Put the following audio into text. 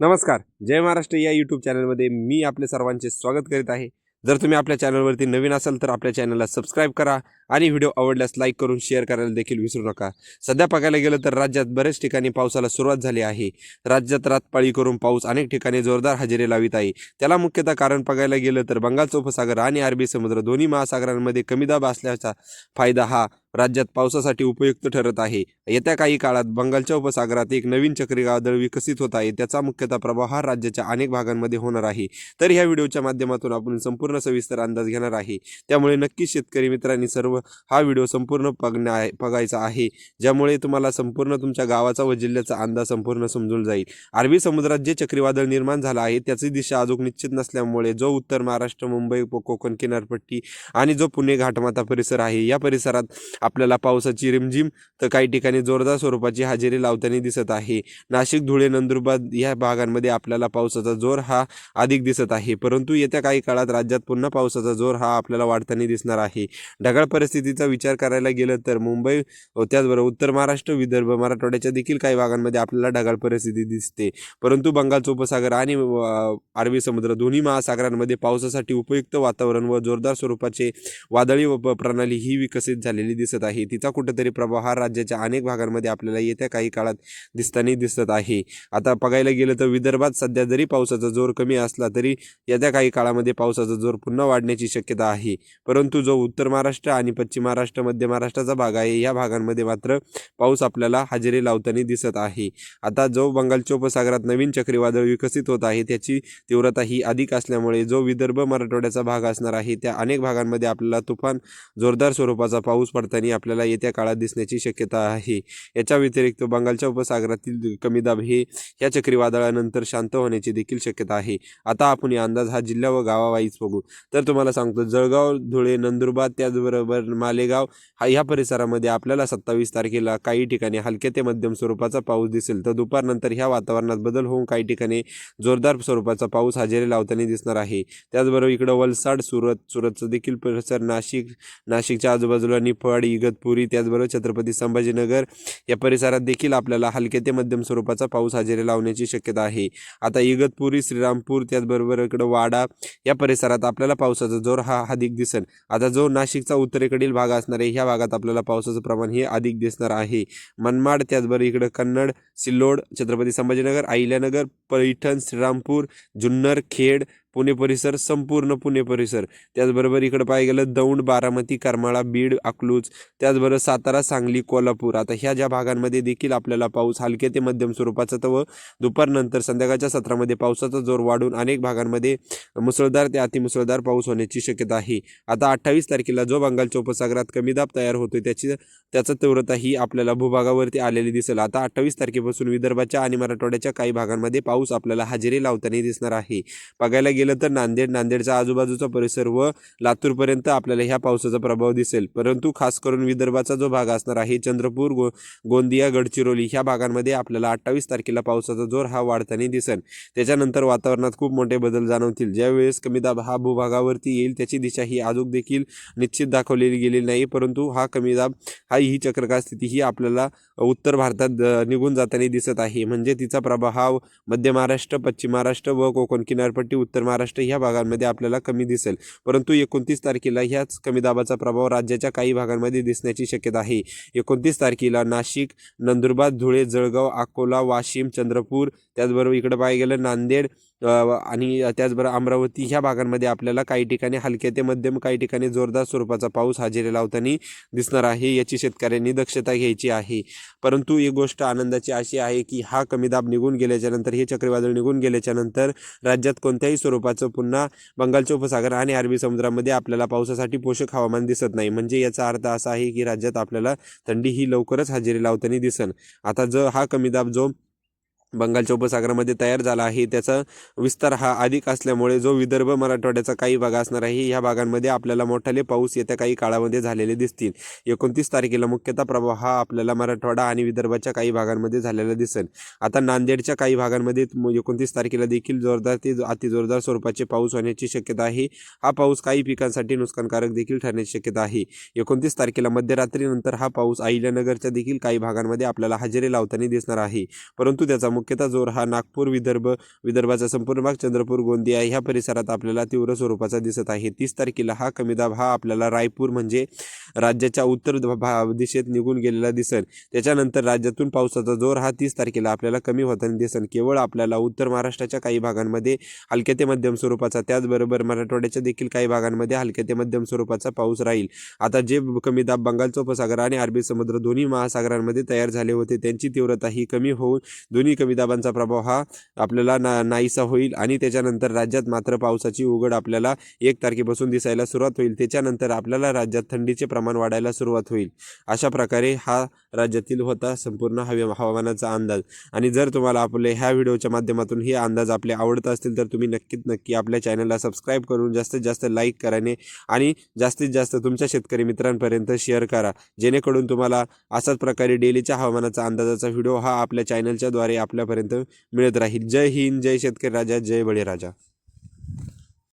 नमस्कार. जय महाराष्ट्र. या यूट्यूब चॅनलमध्ये मी आपले सर्वांचे स्वागत करीत आहे. जर तुम्ही आपल्या चॅनलवरती नवीन असाल तर आपल्या चॅनलला सबस्क्राईब करा आणि व्हिडिओ आवडल्यास लाईक करून शेअर करायला देखील विसरू नका. सध्या बघायला गेलं तर राज्यात बऱ्याच ठिकाणी पावसाला सुरुवात झाली आहे. राज्यात रातपाळी करून पाऊस अनेक ठिकाणी जोरदार हजेरी लावित आहे. त्याला मुख्यतः कारण बघायला गेलं तर बंगालचा उपसागर आणि अरबी समुद्र दोन्ही महासागरांमध्ये कमी दाब असल्याचा फायदा हा राज्यात पावसासाठी उपयुक्त ठरत आहे. येत्या काही काळात बंगालच्या उपसागरात एक नवीन चक्रीवादळ विकसित होत आहे. त्याचा मुख्यतः प्रभाव हा राज्याच्या अनेक भागांमध्ये होणार आहे. तर ह्या व्हिडिओच्या माध्यमातून आपण संपूर्ण सविस्तर अंदाज घेणार आहे. त्यामुळे नक्कीच शेतकरी मित्रांनी सर्व हा व्हिडिओ संपूर्ण बघण्या आहे बघायचा आहे. ज्यामुळे तुम्हाला संपूर्ण तुमच्या गावाचा व जिल्ह्याचा अंदाज संपूर्ण समजून जाईल. अरबी समुद्रात जे चक्रीवादळ निर्माण झालं आहे त्याची दिशा अजून निश्चित नसल्यामुळे जो उत्तर महाराष्ट्र मुंबई कोकण किनारपट्टी आणि जो पुणे घाटमाता परिसर आहे या परिसरात आपल्याला पावसाची रिमझिम तर काही ठिकाणी जोरदार स्वरूपाची हजेरी लावताना दिसत आहे. नाशिक धुळे नंदुरबार या भागांमध्ये आपल्याला पावसाचा जोर हा अधिक दिसत आहे. परंतु येत्या काही काळात राज्यात पुन्हा पावसाचा जोर हा आपल्याला वाढताना दिसणार आहे. ढगाळ परिस्थितीचा विचार करायला गेलं तर मुंबई त्याचबरोबर उत्तर महाराष्ट्र विदर्भ मराठवाड्याच्या देखील काही भागांमध्ये आपल्याला ढगाळ परिस्थिती दिसते. परंतु बंगालचा उपसागर आणि अरबी समुद्र दोन्ही महासागरांमध्ये पावसासाठी उपयुक्त वातावरण व जोरदार स्वरूपाचे वादळी व प्रणाली ही विकसित झालेली दिसते दिसत आहे. तिचा कुठेतरी प्रभाव हा राज्याच्या अनेक भागांमध्ये आपल्याला येत्या काही काळात दिसताना दिसत आहे. आता बघायला गेलं तर विदर्भात सध्या जरी पावसाचा जोर कमी असला तरी येत्या काही काळामध्ये पावसाचा जोर पुन्हा वाढण्याची शक्यता आहे. परंतु जो उत्तर महाराष्ट्र आणि पश्चिम महाराष्ट्र मध्य महाराष्ट्राचा भाग आहे या भागांमध्ये मात्र पाऊस आपल्याला हजेरी लावताना दिसत आहे. आता जो बंगालच्या उपसागरात नवीन चक्रीवादळ विकसित होत आहे त्याची तीव्रता ही अधिक असल्यामुळे जो विदर्भ मराठवाड्याचा भाग असणार आहे त्या अनेक भागांमध्ये आपल्याला तुफान जोरदार स्वरूपाचा पाऊस पडताना आपल्याला येत्या काळात दिसण्याची शक्यता आहे. याच्या व्यतिरिक्त बंगालच्या उपसागरातील कमी दाब हे या चक्रीवादळानंतर शांत होण्याची देखील शक्यता आहे. आता आपण या अंदाज हा जिल्हा व गावावाईज बघू. तर तुम्हाला सांगतो जळगाव धुळे नंदुरबार त्याचबरोबर मालेगाव हा ह्या परिसरामध्ये आपल्याला सत्तावीस तारखेला काही ठिकाणी हलक्या ते मध्यम स्वरूपाचा पाऊस दिसेल. तर दुपारनंतर ह्या वातावरणात बदल होऊन काही ठिकाणी जोरदार स्वरूपाचा पाऊस हजेरी लावताना दिसणार आहे. त्याचबरोबर इकडं वलसाड सुरत सुरतचं देखील परिसर नाशिक नाशिकच्या आजूबाजूला निफाड इगतपुरी त्याचबरोबर छत्रपती संभाजीनगर या परिसरात देखील आपल्याला हलके ते मध्यम स्वरूपाचा पाऊस हजेरी लावण्याची शक्यता आहे. आता इगतपुरी श्रीरामपूर त्याचबरोबर इकडं वाडा या परिसरात आपल्याला पावसाचा जोर हा अधिक दिसेल. आता जो नाशिकचा उत्तरेकडील भाग असणार आहे ह्या भागात आपल्याला पावसाचं प्रमाण हे अधिक दिसणार आहे. मनमाड त्याचबरोबर इकडं कन्नड सिल्लोड छत्रपती संभाजीनगर अहिल्यानगर पैठण श्रीरामपूर जुन्नर खेड पुणे परिसर संपूर्ण पुणे परिसर. त्याचबरोबर इकडं पाहायला गेलं दौंड बारामती करमाळा बीड अकलूज त्याचबरोबर सातारा सांगली कोल्हापूर. आता ह्या ज्या भागांमध्ये देखील आपल्याला पाऊस हलके ते मध्यम स्वरूपाचा तर व दुपारनंतर संध्याकाळच्या सत्रामध्ये पावसाचा जोर वाढून अनेक भागांमध्ये मुसळधार ते अतिमुसळधार पाऊस होण्याची शक्यता आहे. आता अठ्ठावीस तारखेला जो बंगालच्या उपसागरात कमी दाब तयार होतोय त्याची त्याचा तीव्रता ही आपल्याला भूभागावरती आलेली दिसेल. आता अठ्ठावीस तारखेपासून विदर्भाच्या आणि मराठवाड्याच्या काही भागांमध्ये पाऊस आपल्याला हजेरी लावताना दिसणार आहे. बघायला गेलं तर नांदेड नांदेडचा आजूबाजूचा परिसर व लातूरपर्यंत आपल्याला ह्या पावसाचा प्रभाव दिसेल. परंतु खास करून विदर्भाचा जो भाग असणार आहे चंद्रपूर गो गोंदिया गडचिरोली ह्या भागांमध्ये आपल्याला अठ्ठावीस तारखेला पावसाचा जोर हा वाढताना दिसेल. त्याच्यानंतर वातावरणात खूप मोठे बदल जाणवतील. ज्यावेळेस कमी दाब हा भूभागावरती येईल त्याची दिशा ही अजून देखील निश्चित दाखवलेली गेलेली नाही परंतु हा कमी दाब हा ही चक्रकार स्थिती ही आपल्याला उत्तर भारतात निघून जाताना दिसत आहे. म्हणजे तिचा प्रभाव हा मध्य महाराष्ट्र पश्चिम महाराष्ट्र व कोकण किनारपट्टी उत्तर महाराष्ट्र ह्या भागांमध्ये आपल्याला कमी दिसेल. परंतु एकोणतीस तारखेला ह्याच कमी दाबाचा प्रभाव राज्याच्या काही भागांमध्ये दिसण्याची शक्यता आहे. एकोणतीस तारखेला नाशिक नंदुरबार धुळे जळगाव अकोला वाशिम चंद्रपूर त्याचबरोबर इकडं पाहिलं गेलं नांदेड आणि त्याचबरोबर अमरावती ह्या भागांमध्ये आपल्याला काही ठिकाणी हलके ते मध्यम काही ठिकाणी जोरदार स्वरूपाचा पाऊस हजेरी लावताना दिसणार आहे याची शेतकऱ्यांनी दक्षता घ्यायची आहे. परंतु एक गोष्ट आनंदाची अशी आहे की हा कमी दाब निघून गेल्याच्यानंतर हे चक्रीवादळ निघून गेल्याच्यानंतर राज्यात कोणत्याही स्वरूपाचं पुन्हा बंगालच्या उपसागर आणि अरबी समुद्रामध्ये आपल्याला पावसासाठी पोषक हवामान दिसत नाही. म्हणजे याचा अर्थ असा आहे की राज्यात आपल्याला थंडी ही लवकरच हजेरी लावताना दिसन. आता जो हा कमी दाब जो बंगालच्या उपसागरामध्ये तयार झाला आहे. त्याचा विस्तार हा अधिक असल्यामुळे जो विदर्भ मराठवाड्याचा काही भाग असणार आहे ह्या भागांमध्ये आपल्याला मोठाले पाऊस येत्या काही काळामध्ये झालेले दिसतील. एकोणतीस तारखेला मुख्यतः प्रभाव हा आपल्याला मराठवाडा आणि विदर्भाच्या काही भागांमध्ये झालेला दिसेल. आता नांदेडच्या काही भागांमध्ये एकोणतीस तारखेला देखील जोरदार ते अतिजोरदार स्वरूपाचे पाऊस होण्याची शक्यता आहे. हा पाऊस काही पिकांसाठी नुकसानकारक देखील ठरण्याची शक्यता आहे. एकोणतीस तारखेला मध्यरात्रीनंतर हा पाऊस अहिल्यानगरच्या देखील काही भागांमध्ये आपल्याला हजेरी लावताना दिसणार आहे. परंतु त्याचा मुख्यतः जोर हा नागपूर विदर्भ विदर्भाचा संपूर्ण भाग चंद्रपूर गोंदिया ह्या परिसरात आपल्याला तीव्र स्वरूपाचा दिसत आहे. तीस तारखेला हा कमी दाब हा आपल्याला रायपूर म्हणजे राज्याच्या उत्तर भा- दिशेत निघून गेलेला दिसेल त्याच्यानंतर राज्यातून पावसाचा जोर हा तीस तारखेला आपल्याला कमी होताना दिसन. केवळ आपल्याला उत्तर महाराष्ट्राच्या काही भागांमध्ये हलक्या ते मध्यम स्वरूपाचा त्याचबरोबर मराठवाड्याच्या देखील काही भागांमध्ये हलक्या ते मध्यम स्वरूपाचा पाऊस राहील. आता जे कमी दाब बंगालचा उपसागर आणि अरबी समुद्र दोन्ही महासागरांमध्ये तयार झाले होते त्यांची तीव्रता ही कमी होऊन दोन्ही कमी दाबांचा प्रभाव हा आपल्याला ना नाहीसा होईल आणि त्याच्यानंतर राज्यात मात्र पावसाची उघड आपल्याला एक तारखेपासून दिसायला सुरुवात होईल. त्याच्यानंतर आपल्याला राज्यात थंडीचे प्रमाण वाढायला सुरुवात होईल. अशा प्रकारे हा राज्यातील होता संपूर्ण हवे हवामानाचा अंदाज. आणि जर तुम्हाला आपले ह्या व्हिडिओच्या माध्यमातून हे अंदाज आपले आवडत असतील तर तुम्ही नक्कीच नक्की आपल्या चॅनलला सबस्क्राईब करून जास्तीत जास्त लाईक कराने आणि जास्तीत जास्त तुमच्या शेतकरी मित्रांपर्यंत शेअर करा. जेणेकरून तुम्हाला अशाच प्रकारे डेलीच्या हवामानाचा अंदाजाचा व्हिडिओ हा आपल्या चॅनलच्या द्वारे आपल्यापर्यंत मिळत राहील. जय हिंद जय शेतकरी राजा जय बळीराजा.